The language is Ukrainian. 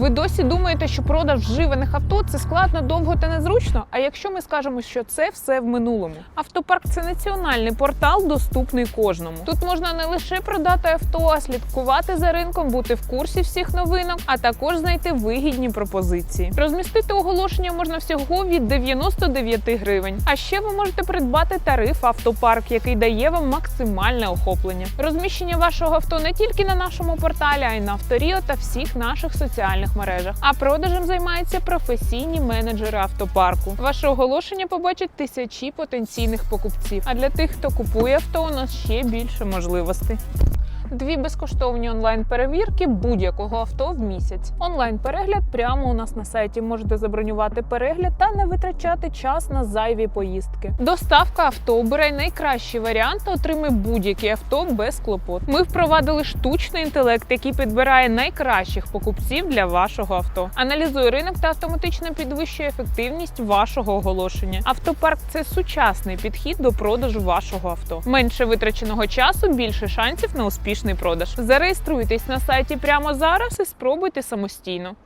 Ви досі думаєте, що продаж вживаних авто це складно, довго та незручно? А якщо ми скажемо, що це все в минулому? Автопарк це національний портал, доступний кожному. Тут можна не лише продати авто, а слідкувати за ринком, бути в курсі всіх новинок, а також знайти вигідні пропозиції. Розмістити оголошення можна всього від 99 гривень. А ще ви можете придбати тариф автопарк, який дає вам максимальне охоплення. Розміщення вашого авто не тільки на нашому порталі, а й на авторіо та всіх наших соціальних мережах. А продажем займаються професійні менеджери автопарку. Ваше оголошення побачать тисячі потенційних покупців. А для тих, хто купує авто, у нас ще більше можливостей. Дві безкоштовні онлайн-перевірки будь-якого авто в місяць. Онлайн-перегляд прямо у нас на сайті. Можете забронювати перегляд та не витрачати час на зайві поїздки. Доставка авто обирай найкращий варіант та отримай будь-яке авто без клопот. Ми впровадили штучний інтелект, який підбирає найкращих покупців для вашого авто. Аналізує ринок та автоматично підвищує ефективність вашого оголошення. Автопарк це сучасний підхід до продажу вашого авто. Менше витраченого часу, більше шансів на успішний продаж. Зареєструйтесь на сайті прямо зараз і спробуйте самостійно.